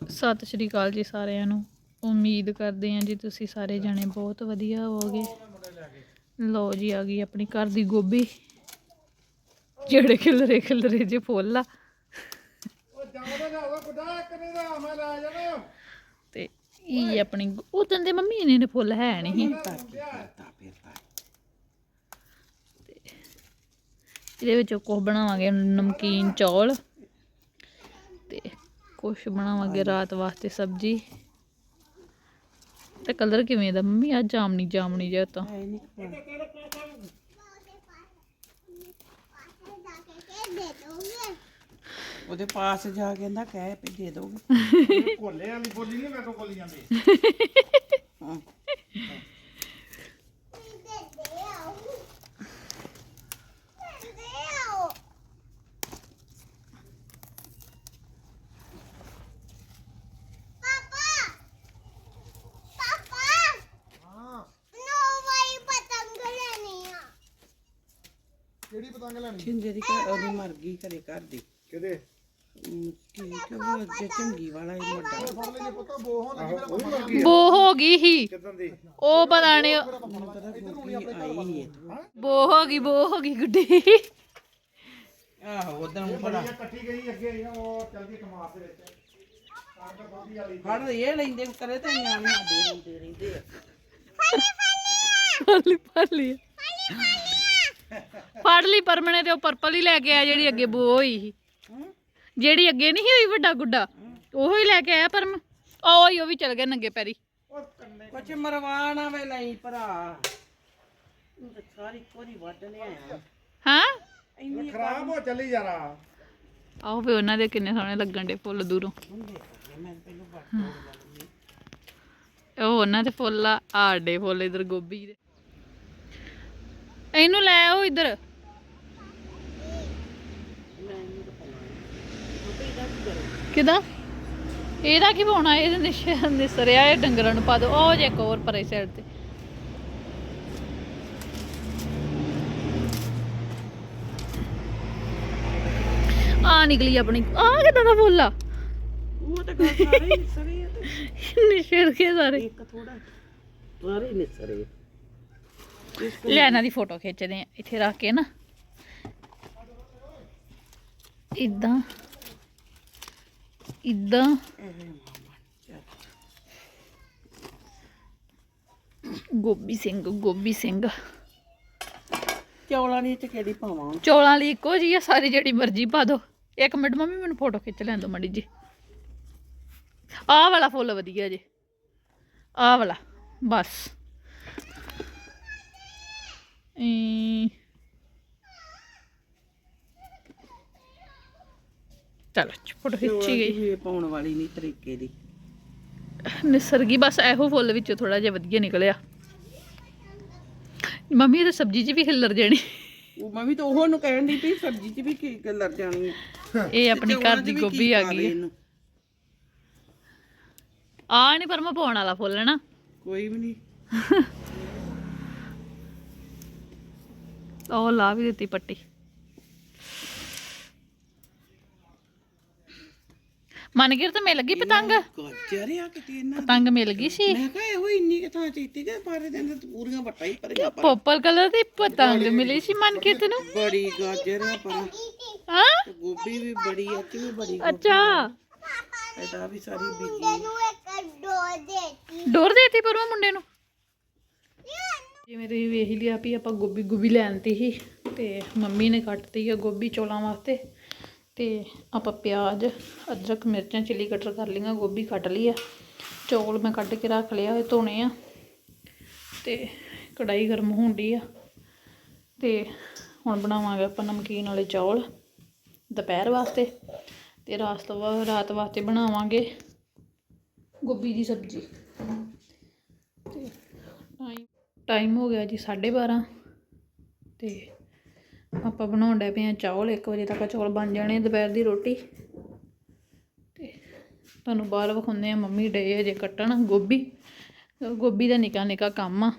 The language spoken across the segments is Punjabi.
ਸਤਿ ਸ਼੍ਰੀ ਅਕਾਲ ਜੀ ਸਾਰਿਆਂ ਨੂੰ। ਉਮੀਦ ਕਰਦੇ ਹਾਂ ਜੀ ਤੁਸੀਂ ਸਾਰੇ ਜਣੇ ਬਹੁਤ ਵਧੀਆ ਹੋਵੋਗੇ। ਲਓ ਜੀ ਆ ਗਈ ਆਪਣੀ ਘਰ ਦੀ ਗੋਭੀ। ਜਿਹੜੇ ਖਿਲਰੇ ਖਿਲਰੇ ਜੇ ਫੁੱਲ ਆ। ਤੇ ਇਹ ਆਪਣੀ ਉਹ ਦੰਦੇ ਮੰਮੀ ਨੇ ਨੇ ਫੁੱਲ ਹੈ ਨਹੀਂ। ਇਹਦੇ ਵਿੱਚ ਕੁਝ ਬਣਾਵਾਂਗੇ ਨਮਕੀਨ ਚੌਲ। ਕੁਝ ਬਣਾਵਾਂਗੇ ਰਾਤ ਵਾਸਤੇ ਸਬਜੀ। ਤੇ ਕਲਰ ਕਿਵੇਂ ਦਾ ਮੰਮੀ? ਆ ਜਾਮਣੀ ਜਾਮਣੀ ਜਿਹਾ ਤਾਂ। ਉਹਦੇ ਪਾਸ ਜਾ ਕੇ ਕਹਿੰਦਾ ਕਹਿ ਵੀ ਦੇ ਦੋਗੇ। ਕੋਲੇ ਵਾਲੀ ਬੋਲੀ ਨਹੀਂ ਮੈਂ ਤੋਂ ਬੋਲੀ ਜਾਂਦੀ। ਹਾਂ। ਕਿਹੜੀ ਪਤੰਗ ਲੈਣੀ? ਛਿੰਦੇ ਦੀ ਘਰ ਉਹਦੀ ਮਰ ਗਈ ਘਰੇ ਘਰ ਦੀ। ਕਿਹਦੇ? ਹਮ, ਕੀ ਕਹੋ ਜੇ ਚੰਗੀ ਵਾਲਾ ਹੀ ਵੱਡਾ। ਫੜ ਲੈਣੇ ਪੁੱਤ ਬੋ ਹੋਣ ਲੱਗੀ ਮੇਰਾ ਕੋਈ ਮਰ ਬੋ ਹੋ ਗਈ ਹੀ ਕਿਦਾਂ ਦੀ? ਉਹ ਪਤਾ ਨਹੀਂ ਮੈਨੂੰ ਪਤਾ ਗੋਪੀ ਆਈ ਹੈ? ਬੋ ਹੋ ਗਈ ਬੋ ਹੋ ਗਈ ਗੁੱਡੀ। ਆਹੋ ਉਦੋਂ ਬੜਾ ਇਕੱਠੀ ਗਈ ਅੱਗੇ ਉਹ ਚਲਦੀ ਕਮਾਰ ਦੇ ਵਿੱਚ। ਫੜ ਇਹ ਲੈਂਦੇ ਕਰੇ ਤੇ ਨਿਆਣੇ ਆਦੇ ਰਹਿੰਦੇ ਰਹਿੰਦੇ ਆ। ਫੜ ਲਈ ਫੜ ਲਈ ਪਰਮਣੇ ਤੇ ਉਹ ਪਰਪਲ ਹੀ ਲੈ ਕੇ ਆਇਆ ਜਿਹੜੀ ਅੱਗੇ ਬੋ ਹੋਈ ਸੀ। ਜਿਹੜੀ ਅੱਗੇ ਨਹੀਂ ਸੀ ਹੋਈ ਵੱਡਾ ਗੁੱਡਾ ਉਹੋ ਹੀ ਲੈ ਕੇ ਆਇਆ ਪਰਮ ਉਹ ਹੀ ਉਹ ਵੀ ਚਲ ਗਿਆ ਨੰਗੇ ਪੈਰੀ। ਕੁਛ ਮਰਵਾਣਾ ਵੇ ਲਈ ਭਰਾ। ਤੂੰ ਤਾਂ ਸਾਰੀ ਕੋਰੀ ਵੱਢ ਲਿਆਇਆ ਹਾਂ? ਇੰਨੀ ਖਰਾਬ ਹੋ ਚੱਲੀ ਯਾਰਾ। ਆਹੋ ਵੀ ਉਹਨਾਂ ਦੇ ਕਿੰਨੇ ਸੋਹਣੇ ਲੱਗਣ ਦੇ ਫੁੱਲ ਦੂਰੋਂ। ਮੈਂ ਪਹਿਲਾਂ ਵੱਢ ਲੈਣੀ ਉਹ ਉਹਨਾਂ ਦੇ ਫੁੱਲ ਆ ਆਡੇ ਫੁੱਲ ਇਧਰ ਗੋਭੀ ਦੇ। ਇਹਨੂੰ ਲੈ ਆਓ ਇਧਰ। ਕਿਦਾ? ਇਹਦਾ ਕੀ ਪਾਉਣਾ ਇਹਦੇ ਨਿਸ਼- ਨਿਸਰਿਆ ਇਹ ਡੰਗਰਾਂ ਨੂੰ ਪਾ ਦੋ ਉਹ ਜੇ ਇੱਕ ਹੋਰ ਪਰੇ ਸਾਈਡ ਤੇ। ਆ ਨਿਕਲੀ ਆਪਣੀ। ਆ ਕਿਦਾਂ ਦਾ ਫੁੱਲ ਆ? ਉਹ ਤਾਂ ਸਾਰੇ ਨਿਸਰੇ ਨਿਸ਼ਰ ਕੇ ਸਾਰੇ। ਇੱਕ ਥੋੜਾ ਸਾਰੇ ਨਿਸਰੇ ਲੈ ਇਹਨਾਂ ਦੀ ਫੋਟੋ ਖਿੱਚਦੇ ਆ ਇੱਥੇ ਰੱਖ ਕੇ ਨਾ। ਇਦਾਂ ਇਦਾਂ। ਗੋਬੀ ਸਿੰਘ ਗੋਬੀ ਸਿੰਘ। ਚੌਲਾਂ ਦੀ ਚ ਕਿਹੜੀ ਪਾਵਾਂ? ਚੌਲਾਂ ਲਈ ਇੱਕੋ ਜੀ ਆ ਸਾਰੀ ਜਿਹੜੀ ਮਰਜ਼ੀ ਪਾ ਦੋ ਇੱਕ ਮਿੰਟ ਮੰਮੀ ਮੈਨੂੰ ਫੋਟੋ ਖਿੱਚ ਲੈਣ ਦੋ ਮੜੀ ਜੀ ਆਹ ਵਾਲਾ ਫੁੱਲ ਵਧੀਆ ਜੀ। ਆਹ ਵਾਲਾ ਬਸ। ਚਲੋ ਫੋਟੋ ਖਿੱਚੀ ਗਈ। ਵੀ ਇਹ ਪਾਉਣ ਵਾਲੀ ਨਹੀਂ ਤਰੀਕੇ ਦੀ। ਨਿਸਰ ਗਈ ਬਸ ਇਹੋ ਫੁੱਲ ਵਿੱਚੋਂ ਥੋੜਾ ਜਿਹਾ ਵਧੀਆ ਨਿਕਲਿਆ। ਮੰਮੀ ਇਹ ਸਬਜ਼ੀ 'ਚ ਵੀ ਹਿੱਲਰ ਜਾਣੀ। ਉਹ ਮੈਂ ਵੀ ਤਾਂ ਉਹ ਨੂੰ ਕਹਿਣ ਦੀ ਵੀ ਸਬਜ਼ੀ 'ਚ ਵੀ ਕੀ ਕਲਰ ਜਾਣੀ ਹੈ ਇਹ ਆਪਣੀ ਘਰ ਦੀ ਵੀ ਗੋਭੀ ਕੀ ਆ ਪਾ ਗਈ ਦੇ ਹੈ ਇਹਨੂੰ? ਆ ਨਹੀਂ ਪਰ ਮੈਂ ਪਾਉਣ ਵਾਲਾ ਫੁੱਲ ਹੈ ਨਾ ਕੋਈ ਵੀ ਨਹੀਂ ਉਹ ਲਾ ਵੀ ਦਿੱਤੀ ਪੱਟੀ। ਮਨ ਗਿਰ ਤਾਂ ਮਿਲ ਗਈ ਪਤੰਗ? ਗਾਜਰ ਆ ਕਿਤੇ ਇਹਨਾਂ ਪਤੰਗ ਮਿਲ ਗਈ ਸੀ। ਮੈਂ ਕਿਹਾ ਇਹੋ ਇੰਨੀ ਕਿ ਥਾਂ ਚੀਤੀ ਕਿ ਪਾਰੇ ਦੇ ਅੰਦਰ ਤਾਂ ਪੂਰੀਆਂ ਵੱਟਾਂ ਹੀ ਪਰ ਪਰਪਲ ਕਲਰ ਦੀ ਪਤੰਗ ਮਿਲੀ ਸੀ ਮਨ ਕਿਰ ਤੈਨੂੰ ਬੜੀ ਗਾਜਰ ਆ ਪਰ ਹਾਂ? ਤੇ ਗੋਭੀ ਵੀ ਬੜੀ ਆ ਵੀ ਬੜੀ ਅੱਛਾ। ਇਹਦਾ ਵੀ ਸਾਰੀ ਬੀਜੀ। ਡੋਰ ਦੇਤੀ ਪਰ ਉਹ ਮੁੰਡੇ ਨੂੰ? ਜਿਵੇਂ ਤੁਸੀਂ ਵੇਖ ਲਿਆ ਵੀ ਆਪਾਂ ਗੋਭੀ ਗੋਭੀ ਲੈਣਤੀ ਸੀ ਤੇ ਮੰਮੀ ਨੇ ਕੱਟਤੀ ਆ ਗੋਭੀ ਚੋਲਾਂ ਵਾਸਤੇ ਤੇ ਆਪਾਂ ਪਿਆਜ਼, ਅਦਰਕ, ਮਿਰਚਾਂ, ਚਿੱਲੀ ਕਟਰ ਕਰ ਲਈਆਂ, ਗੋਭੀ ਕੱਟ ਲਈ ਆ। ਚੌਲ ਮੈਂ ਕੱਢ ਕੇ ਰੱਖ ਲਿਆ, ਇਹ ਧੋਣੇ ਆ ਤੇ ਕੜਾਈ ਗਰਮ ਹੋਣ ਹੁੰਦੀ ਆ। ਤੇ ਹੁਣ ਬਣਾਵਾਂਗੇ ਆਪਾਂ ਨਮਕੀਨ ਵਾਲੇ ਚੌਲ ਦੁਪਹਿਰ ਵਾਸਤੇ ਤੇ ਰਾਤ ਤੋਂ ਬਾਅਦ ਰਾਤ ਵਾਸਤੇ ਬਣਾਵਾਂਗੇ ਗੋਭੀ ਦੀ ਸਬਜ਼ੀ ਤੇ ਟਾਈਮ ਹੋ ਗਿਆ ਜੀ 12:30 ਤੇ ਆਪਾਂ ਬਣਾਉਣ ਡੇ ਪਏ ਆ ਚੌਲ 1 ਵਜੇ ਤੱਕ ਚੌਲ ਬਣ ਜਾਣੇ ਦੁਪਹਿਰ ਦੀ ਰੋਟੀ। ਤੇ ਤੁਹਾਨੂੰ ਬਾਹਰ ਵਿਖਾਉਂਦੇ ਆ ਮੰਮੀ ਡੇ ਜੇ ਕੱਟਣ, ਗੋਭੀ। ਗੋਭੀ ਦਾ ਨਿੱਕਾ ਨਿੱਕਾ ਕੰਮ ਆ।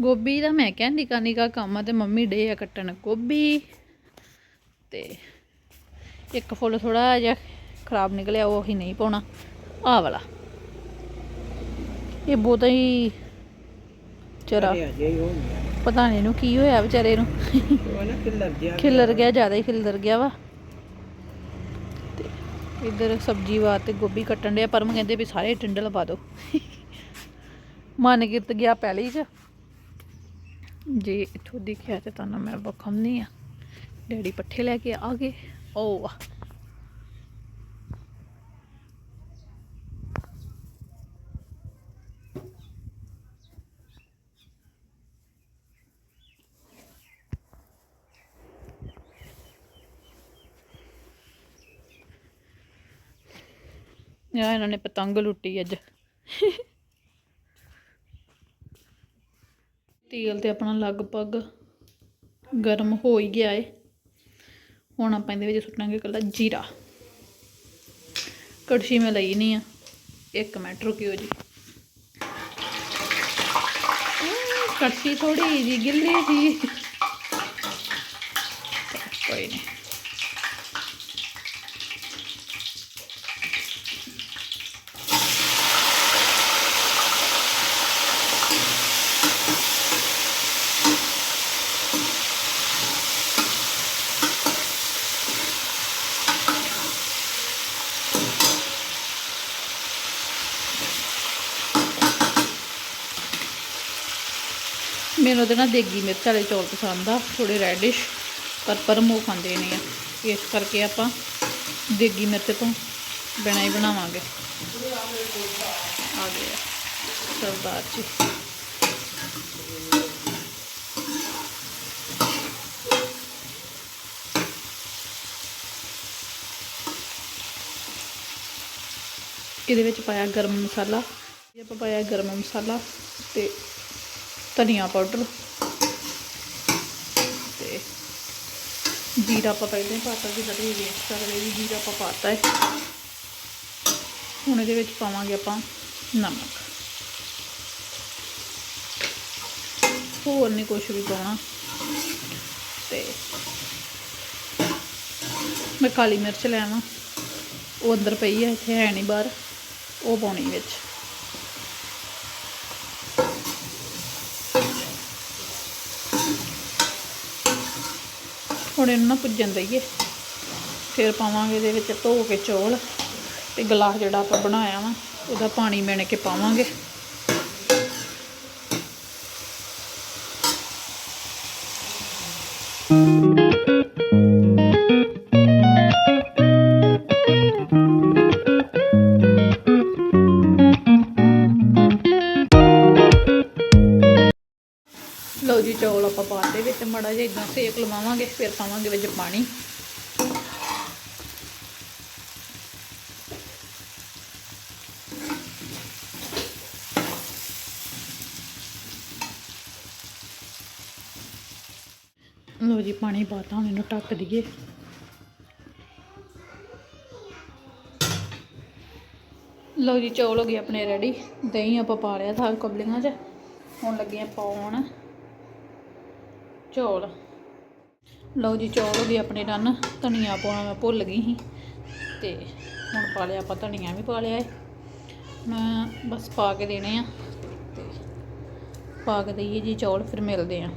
ਗੋਭੀ ਦਾ ਮੈਂ ਕਿਹਾ ਨਿੱਕਾ ਨਿੱਕਾ ਕੰਮ ਆ ਤੇ ਮੰਮੀ ਡੇ ਆ ਕੱਟਣ ਗੋਭੀ। ਤੇ ਇੱਕ ਫੁੱਲ ਥੋੜਾ ਜਿਹਾ ਖਰਾਬ ਨਿਕਲਿਆ, ਉਹ ਅਸੀਂ ਨਹੀਂ ਪਾਉਣਾ। ਆਹ ਵਾਲਾ। ਇਹ ਬਹੁਤਾ ਹੀ ਚਰਾ ਪਤਾ ਨਹੀਂ ਇਹਨੂੰ ਕੀ ਹੋਇਆ ਵਿਚਾਰੇ ਨੂੰ। ਖਿਲਰ ਗਿਆ ਜ਼ਿਆਦਾ ਹੀ ਖਿਲਰ ਗਿਆ ਵਾ। ਤੇ ਇੱਧਰ ਸਬਜ਼ੀ ਵਾਸਤੇ ਗੋਭੀ ਕੱਟਣ ਡਿਆ ਪਰਮ ਕਹਿੰਦੇ ਵੀ ਸਾਰੇ ਟਿੰਡਲ ਪਾ ਦਿਓ। ਮਨ ਕਿਰਤ ਗਿਆ ਪਹਿਲੀ ਚ। ਜੇ ਇੱਥੋਂ ਦਿਖਿਆ ਤੇ ਤੁਹਾਨੂੰ ਮੈਂ ਵਿਖਾਉਂਦੀ ਆ। ਡੈਡੀ ਪੱਠੇ ਲੈ ਕੇ ਆ ਗਏ। ਓ ਵਾਹ। ਯਾ ਇਹਨਾਂ ਨੇ ਪਤੰਗ ਲੁੱਟੀ ਅੱਜ। ਤੇਲ ਤੇ ਆਪਣਾ ਲਗਭਗ ਗਰਮ ਹੋ ਹੀ ਗਿਆ ਏ। ਹੁਣ ਆਪਾਂ ਇਹਦੇ ਵਿੱਚ ਸੁੱਟਾਂਗੇ ਕੱਲਾ ਜੀਰਾ। ਕੜਛੀ ਮੈਂ ਲਈ ਨਹੀਂ ਆ। ਇੱਕ ਮਿੰਟ ਰੁਕਿਓ ਜੀ। ਹਮ, ਕੜਛੀ ਥੋੜੀ ਜੀ ਗਿੱਲੀ ਸੀ ਕੋਈ ਨਹੀਂ ਮੈਨੂੰ ਉਹਦੇ ਨਾ ਦੇਗੀ ਮਿਰਚ ਵਾਲੇ ਚੌਲ ਪਸੰਦ ਆ ਥੋੜੇ ਰੈਡਿਸ਼ ਪਰ ਪਰਮ ਉਹ ਖਾਂਦੇ ਨਹੀਂ ਆ। ਇਸ ਕਰਕੇ ਆਪਾਂ ਦੇਗੀ ਮਿਰਚ ਤੋਂ ਬਿਨਾਂ ਹੀ ਬਣਾਵਾਂਗੇ। ਆ ਗਿਆ, ਸਰਦਾਰ ਜੀ। ਇਹਦੇ ਵਿੱਚ ਪਾਇਆ ਗਰਮ ਮਸਾਲਾ, ਇਹ ਆਪਾਂ ਪਾਇਆ ਗਰਮ ਮਸਾਲਾ ਤੇ ਧਨੀਆ ਪਾਊਡਰ ਤੇ ਜੀਰਾ ਆਪਾਂ ਪਹਿਲਾਂ ਹੀ ਪਾਤਾ ਜਿੱਦਾਂ ਤੁਸੀਂ ਵੇਖ ਸਕਦੇ ਜੀ ਜੀਰਾ ਆਪਾਂ ਪਾਤਾ ਹੈ ਹੁਣ ਇਹਦੇ ਵਿੱਚ ਪਾਵਾਂਗੇ ਆਪਾਂ ਨਮਕ। ਹੋਰ ਨਹੀਂ ਕੁਝ ਵੀ ਪਾਉਣਾ। ਤੇ ਮੈਂ ਕਾਲੀ ਮਿਰਚ ਲੈਵਾਂ ਉਹ ਅੰਦਰ ਪਈ ਹੈ ਇੱਥੇ ਹੈ ਨਹੀਂ ਬਾਹਰ। ਉਹ ਪਾਉਣੀ ਵਿੱਚ। ਹੁਣ ਇਹਨੂੰ ਨਾ ਭੁੱਜਣ ਦਈਏ। ਫਿਰ ਪਾਵਾਂਗੇ ਇਹਦੇ ਵਿੱਚ ਧੋ ਕੇ ਚੌਲ ਤੇ ਗਲਾਸ ਜਿਹੜਾ ਆਪਾਂ ਬਣਾਇਆ ਵਾ, ਉਹਦਾ ਪਾਣੀ ਮਿਣ ਕੇ ਪਾਵਾਂਗੇ। ਲਓ ਜੀ ਚੌਲ ਆਪਾਂ ਪਾਤੇ ਵਿੱਚ, ਮੜਾ ਜਿਹਾ ਇਦਾਂ ਸੇਕ ਲਵਾਵਾਂਗੇ, ਫਿਰ ਪਾਵਾਂਗੇ ਵਿੱਚ ਪਾਣੀ। ਲਓ ਜੀ, ਪਾਣੀ ਪਾਤਾ ਹੁਣ ਇਹਨੂੰ ਢੱਕ ਦਈਏ। ਲਓ ਜੀ, ਚੌਲ ਹੋ ਗਏ ਆਪਣੇ ਰੈਡੀ ਦਹੀਂ ਆਪਾਂ ਪਾ ਲਿਆ ਥਾ ਕਬਲੀਆਂ 'ਚ। ਹੁਣ ਲੱਗੇ ਆ ਪਾਉਣ ਚੌਲ। ਲਓ ਜੀ, ਚੌਲ ਵੀ ਆਪਣੇ ਡਨ। ਧਨੀਆ ਪਾਉਣਾ ਮੈਂ ਭੁੱਲ ਗਈ ਸੀ। ਤੇ ਹੁਣ ਪਾ ਲਿਆ ਆਪਾਂ, ਧਨੀਆ ਵੀ ਪਾ ਲਿਆ ਹੈ ਮੈਂ ਬਸ ਪਾ ਕੇ ਦੇਣੇ ਆ। ਤੇ ਪਾ ਕੇ ਦਈਏ ਜੀ ਚੌਲ, ਫਿਰ ਮਿਲਦੇ ਆ।